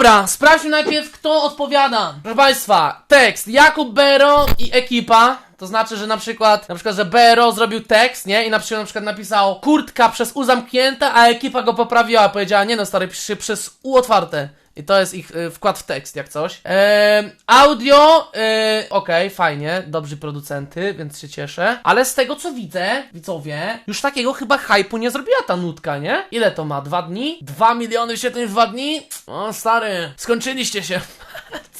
Dobra, sprawdźmy najpierw, kto odpowiada. Proszę Państwa, tekst Jakub Bero i ekipa. To znaczy, że na przykład, na przykład, że Bero zrobił tekst, nie? I na przykład, na przykład napisał kurtka przez U zamknięte, a ekipa go poprawiła. Powiedziała, nie no stary, pisze przez U otwarte. I to jest ich y, wkład w tekst, jak coś. Audio, y, okej, fajnie, dobrzy producenty, więc się cieszę. Ale z tego co widzę, widzowie, już takiego chyba hypu nie zrobiła ta nutka, nie? Ile to ma? Dwa dni? Dwa miliony wyświetleń w dwa dni? O, stary, skończyliście się.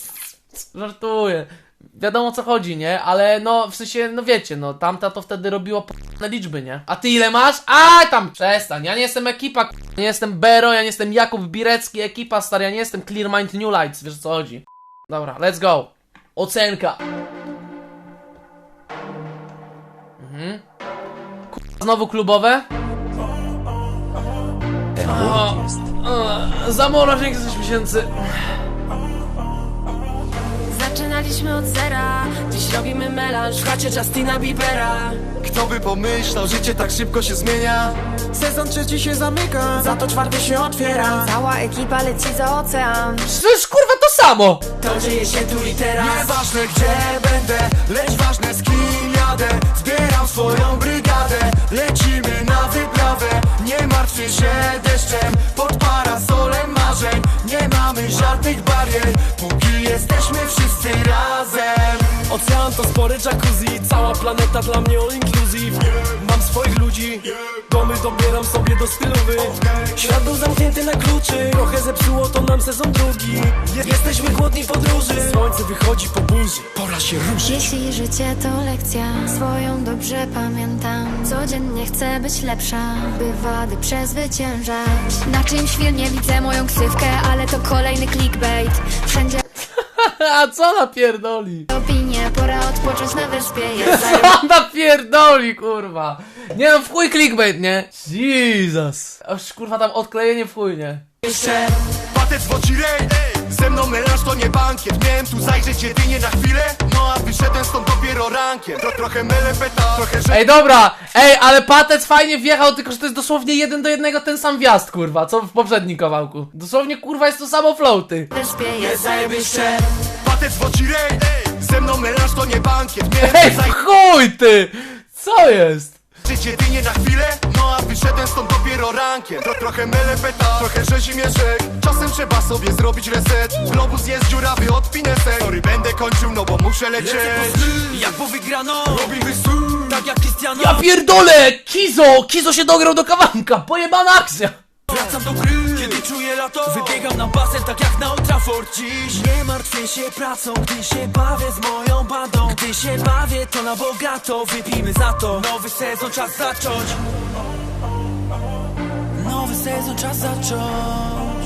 Żartuję. Wiadomo o co chodzi, nie? Ale no, w sensie, no wiecie, no, tamta to wtedy robiło p***ne liczby, nie? A ty ile masz? A tam, przestań, ja nie jestem ekipa, k***, nie jestem Bero, ja nie jestem Jakub Birecki, ekipa, stary, ja nie jestem Clear Mind New Lights, wiesz o co chodzi. Dobra, let's go. Ocenka. Mhm. K***, znowu klubowe? O, o, Zamrożnik z 6 miesięcy. Zaczynaliśmy od zera, dziś robimy melanż w chacie Justina Biebera. Kto by pomyślał, życie tak szybko się zmienia? Sezon trzeci się zamyka, za to czwarty się otwiera. Cała ekipa leci za ocean. Przecież kurwa to samo! To dzieje się tu i teraz. Nieważne gdzie będę, lecz ważne z kim jadę. Zbieram swoją brygadę, lecimy na wyprawę. Nie martwcie się deszczem, pod parasolem marzeń. Nie mamy żadnych barier, póki jesteśmy wszyscy razem Ocean to spory jacuzzi Cała planeta dla mnie all inclusive Mam swoich ludzi Domy dobieram sobie do stylowy Świat był zamknięty na kluczy Trochę zepsuło to nam sezon drugi Je- Jesteśmy głodni podróży Słońce wychodzi po burzy Pora się ruszyć Jeśli życie to lekcja, swoją dobrze pamiętam. Codziennie chcę być lepsza, by wady przezwyciężać. Na czymś filmie widzę moją ksywkę, ale to kolejny clickbait. Wszędzie A co napierdoli? opinie, pora odpocząć na wyspie. Jest Co napierdoli, kurwa? Nie no, w chuj clickbait, nie? Jesus. Aż kurwa tam odklejenie w chuj, nie? Jeszcze patec w ej Ze mną melanż to nie bankiet Miałem tu zajrzeć jedynie na chwilę No a wyszedłem stąd dopiero rankiem Tro, Trochę melepeta, trochę że Ej, dobra! Ej, ale Patec fajnie wjechał, tylko że to jest dosłownie jeden do jednego ten sam wjazd, kurwa, co w poprzednim kawałku. Dosłownie, kurwa, jest to samo flow, ty. wyspie jest zajebiście Patec w ej Ze mną melanż to nie bankiet Miałem Ej, chuj, ty! Co jest? zajrzeć jedynie na chwilę No a wyszedłem stąd dopiero rankiem. Tro, Trochę melepeta, trochę rzezimieszek Czasem trzeba sobie zrobić reset. Globus jest dziurawy od pinesek Sorry, będę kończył, no bo muszę lecieć. Jak po wygrano Robimy stół Tak jak Cristiano. Ja pierdolę! Kizo! Kizo się dograł do kawałka! Pojebana akcja! Wracam do gry czuję lato Wybiegam na basen tak jak na Old Trafford dziś. Nie martwię się pracą Gdy się bawię z moją bandą. Gdy się bawię to na bogato. Wypijmy za to. Nowy sezon czas zacząć. Nowy sezon czas zacząć.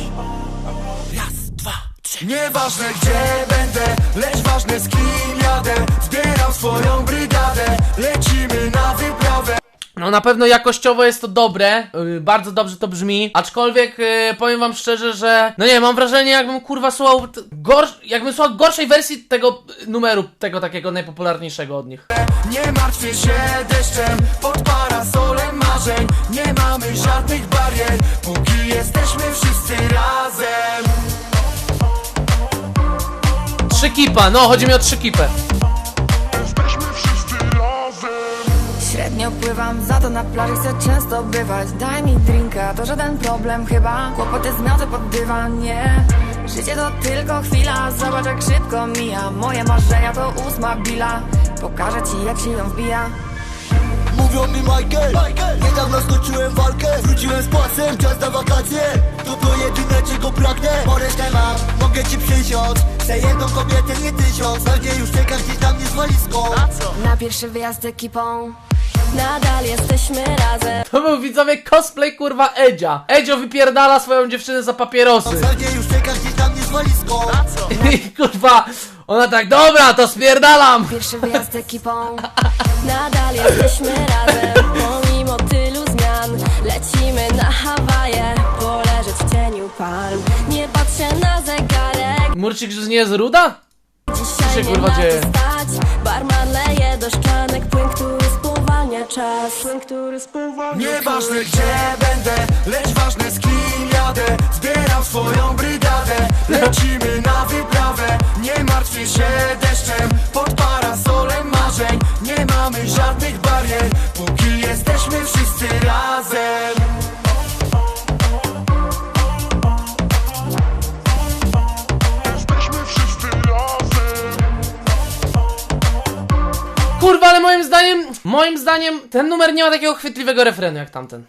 Raz, dwa, trzy. Nieważne gdzie będę, lecz ważne z kim jadę. Zbieram swoją brygadę, lecimy na wyprawę No na pewno jakościowo jest to dobre, yy, bardzo dobrze to brzmi, aczkolwiek yy, powiem wam szczerze, że no nie, mam wrażenie jakbym kurwa słuchał gorsz, jakbym słuchał gorszej wersji tego y, numeru, tego takiego najpopularniejszego od nich. Nie martwię się deszczem, pod parasolem marzeń Nie mamy żadnych barier, póki jesteśmy wszyscy razem Trzy kipa, no chodzi mi o trzy kipę. Średnio pływam, za to na plaży chcę często bywać. Daj mi drinka, to żaden problem chyba Kłopoty zmiotę pod dywan, nie. Życie to tylko chwila, zobacz jak szybko mija. Moje marzenia to ósma bila. Pokażę ci jak się ją wbija. Mówią mi Michael, niedawno skończyłem walkę. Wróciłem z płacem, czas na wakacje. To to jedyne czego pragnę. Bo resztę mam, mogę ci przysiąc. Chcę jedną kobietę, nie tysiąc. Pewnie już czeka gdzieś tam nie z walizką Na pierwszy wyjazd z ekipą Nadal jesteśmy razem To był widzowie cosplay kurwa Edzia. Edzio wypierdala swoją dziewczynę za papierosy. Już czeka gdzieś tam z walizką I kurwa, ona tak, dobra, to spierdalam. Pierwszy wyjazd z ekipą Nadal jesteśmy razem Pomimo tylu zmian Lecimy na Hawaje Poleżeć w cieniu palm Nie patrzę na zegarek Murcik, że nie jest ruda? Dzisiaj się, nie kurwa, na dzieje? stać Barman leje do szklanek Płyn, mnie czas. Który spływa Nieważne gdzie będę, lecz ważne z kim jadę. Zbieram swoją brygadę, lecimy na wyprawę. Nie martwcie się deszczem, pod parasolem marzeń. Nie mamy żadnych barier, póki jesteśmy wszyscy razem. Jesteśmy wszyscy razem. Kurwa, ale moim zdaniem, moim zdaniem ten numer nie ma takiego chwytliwego refrenu jak tamten.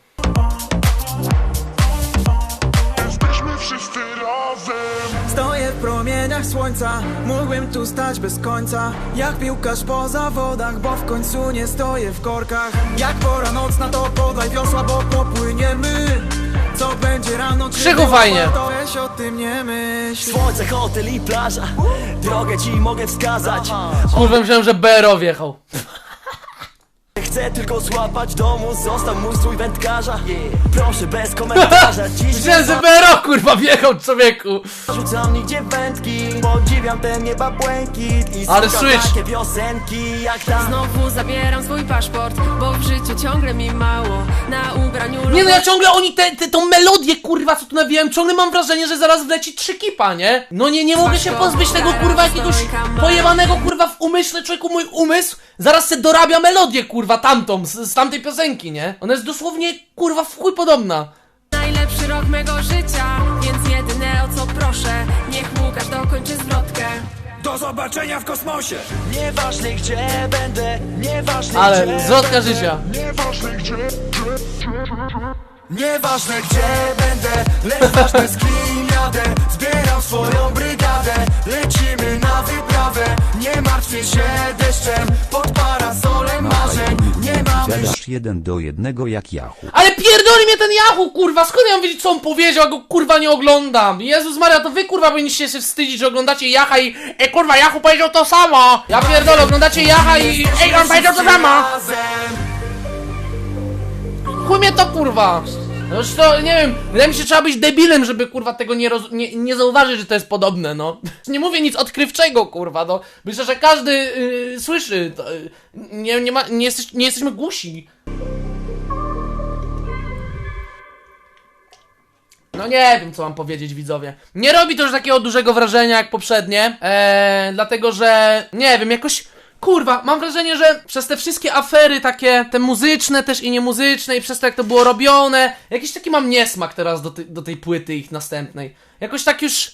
Jesteśmy wszyscy razem. Stoję w promieniach słońca Mógłbym tu stać bez końca. Jak piłkarz po zawodach Bo w końcu nie stoję w korkach. Jak pora nocna to podaj wiosła Bo popłyniemy. Co będzie rano czy było, fajnie. To weź o tym nie myśl. Słońce, hotel i plaża. Drogę ci mogę wskazać. Kurwa, myślałem, że BRO wjechał. Chcę tylko złapać domu. Został mój strój wędkarza. Proszę bez komentarza. Dziś Myślałem, że BRO kurwa wjechał, człowieku. nie rzucam nigdzie wędki Podziwiam ten nieba błękit I Ale słucham switch. takie piosenki Jak ta. Znowu zabieram swój paszport Bo w życiu ciągle mi mało. Na ubraniu Nie no, ja ciągle oni te, te, tą melodię kurwa, co tu nawijałem, ciągle mam wrażenie, że zaraz wleci trzy kipa, nie? No nie, nie mogę się pozbyć tego kurwa jakiegoś pojebanego kurwa w umyśle, człowieku, mój umysł zaraz se dorabia melodię kurwa tamtą, z, z tamtej piosenki, nie? Ona jest dosłownie kurwa w chuj podobna. Najlepszy rok mego życia Więc jedyne o co proszę Niech Łukasz dokończy zwrotkę Do zobaczenia w kosmosie Nieważne gdzie będę Nieważne Ale gdzie zwrotka życia. Nieważne gdzie, Nieważne gdzie będę, lecz ważne z kim jadę Zbieram swoją brygadę, Nie martwcie się deszczem, pod parasolem marzeń Nie mamy Gadasz jeden do jednego jak Yahoo. Ale pierdoli mnie ten Yahoo, kurwa, skąd ja mam wiedzieć co on powiedział, a go kurwa nie oglądam. Jezus Maria, to wy kurwa powinniście się wstydzić, że oglądacie Jaha i... E kurwa, Yahoo powiedział to samo. Ja pierdolę, oglądacie Jaha i... Ej, on powiedział to samo. Chuj mnie to kurwa! No to, nie wiem, wydaje mi się, trzeba być debilem, żeby kurwa tego nie, roz, nie, nie zauważyć, że to jest podobne, no. Nie mówię nic odkrywczego, kurwa, no. Myślę, że każdy yy, słyszy, to, yy, nie, nie, ma, nie, jesteś, nie jesteśmy głusi. No nie wiem, co mam powiedzieć, widzowie. Nie robi to już takiego dużego wrażenia jak poprzednie, eee, dlatego że, nie wiem, jakoś, kurwa, mam wrażenie, że przez te wszystkie afery takie, te muzyczne też i niemuzyczne i przez to jak to było robione, jakiś taki mam niesmak teraz do, ty, do tej płyty ich następnej. Jakoś tak już,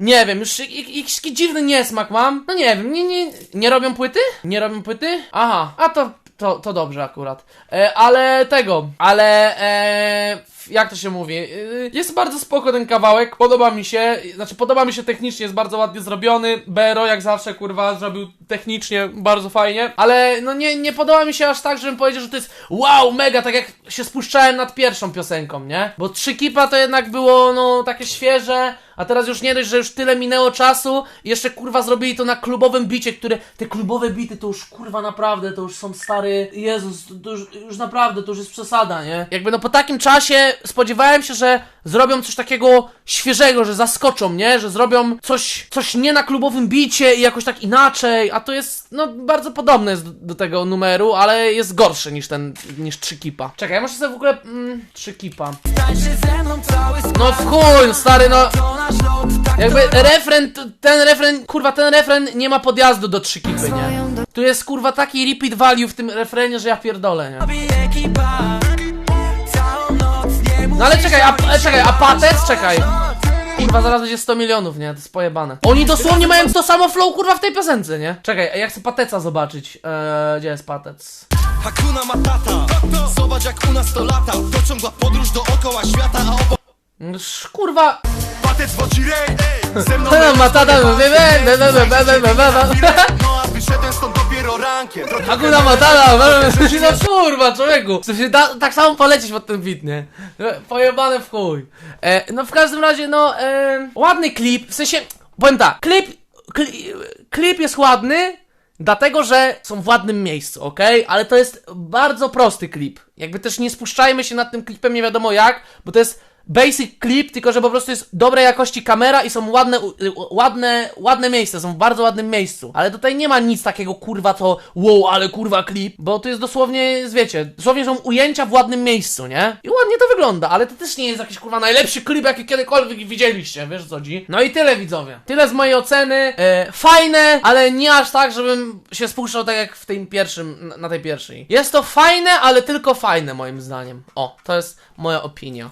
nie wiem, już jak- jak- jakiś taki dziwny niesmak mam. No nie wiem, nie, nie, nie robią płyty? Nie robią płyty? Aha, a to, to, to dobrze akurat. E, ale tego, ale e, jak to się mówi? E, jest bardzo spoko ten kawałek, podoba mi się, znaczy podoba mi się technicznie, jest bardzo ładnie zrobiony. Bero jak zawsze kurwa zrobił technicznie bardzo fajnie, ale no nie, nie podoba mi się aż tak, żebym powiedział, że to jest wow, mega, tak jak się spuszczałem nad pierwszą piosenką, nie? Bo trzy kipa to jednak było no takie świeże, a teraz już nie dość, że już tyle minęło czasu i jeszcze kurwa zrobili to na klubowym bicie, które te klubowe bity to już kurwa naprawdę, to już są stary, Jezus, to już, już naprawdę, to już jest przesada, nie? Jakby no po takim czasie spodziewałem się, że zrobią coś takiego świeżego, że zaskoczą, nie? Że zrobią coś, coś nie na klubowym bicie i jakoś tak inaczej, a to jest, no bardzo podobne jest do, do tego numeru, ale jest gorszy niż ten, niż trzy kipa. Czekaj, ja muszę sobie w ogóle, mm, trzy kipa. No w chuj, stary, no... Lot tak Jakby refren, ten refren, kurwa, ten refren nie ma podjazdu do trzy kipy, nie? Tu jest kurwa taki repeat value w tym refrenie, że ja pierdolę, nie? No ale czekaj, a, e, czekaj, a patec? Czekaj. Kurwa, zaraz będzie 100 milionów, nie? To jest pojebane. Oni dosłownie mają to samo flow, kurwa, w tej piosence, nie? Czekaj, ja chcę pateca zobaczyć. Eee, gdzie jest patec? Hakuna Matata Zobacz jak u nas to lata To ciągła podróż dookoła świata A obok sz- Kurwa... patec w oczy rej Ze mną matata, lecisz, be- be- be- be- be- be- be- be- be- a wyszedłem stąd dopiero rankiem Hakuna Matata, no kurwa, człowieku. Chcę się da, tak samo polecieć pod ten beat, nie? Pojebane w chuj. E, no w każdym razie, no, e, ładny klip, w sensie, powiem tak, klip, kli, klip jest ładny, dlatego, że są w ładnym miejscu, okej? Ale to jest bardzo prosty klip. Jakby też nie spuszczajmy się nad tym klipem nie wiadomo jak, bo to jest basic clip, tylko że po prostu jest dobrej jakości kamera i są ładne, y, ładne, ładne miejsca, są w bardzo ładnym miejscu. Ale tutaj nie ma nic takiego kurwa to wow, ale kurwa klip, bo tu jest dosłownie, wiecie, dosłownie są ujęcia w ładnym miejscu, nie? I ładnie to wygląda, ale to też nie jest jakiś kurwa najlepszy klip, jaki kiedykolwiek widzieliście, wiesz co chodzi? No i tyle widzowie. Tyle z mojej oceny. E, fajne, ale nie aż tak, żebym się spuszczał tak jak w tym pierwszym, na tej pierwszej. Jest to fajne, ale tylko fajne moim zdaniem. O, to jest moja opinia.